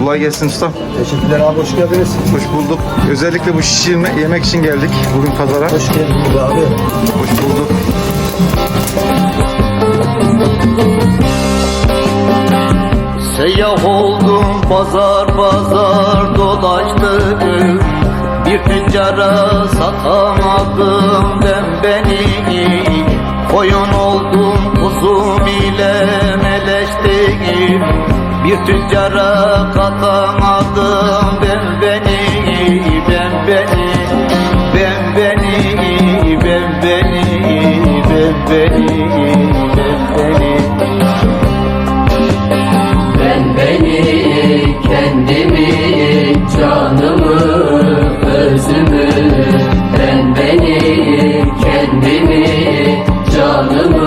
Kolay gelsin usta. Teşekkürler abi hoş geldiniz. Hoş bulduk. Özellikle bu şişi yeme- yemek için geldik bugün pazara. Hoş geldiniz abi. Hoş bulduk. Seyyah oldum pazar pazar dolaştım Bir tüccara satamadım ben beni Koyun oldum kuzum ile bir tüccara katamadım. Ben beni ben beni ben beni ben beni ben beni ben beni. Ben beni kendimi canımı özümü. Ben beni kendimi canımı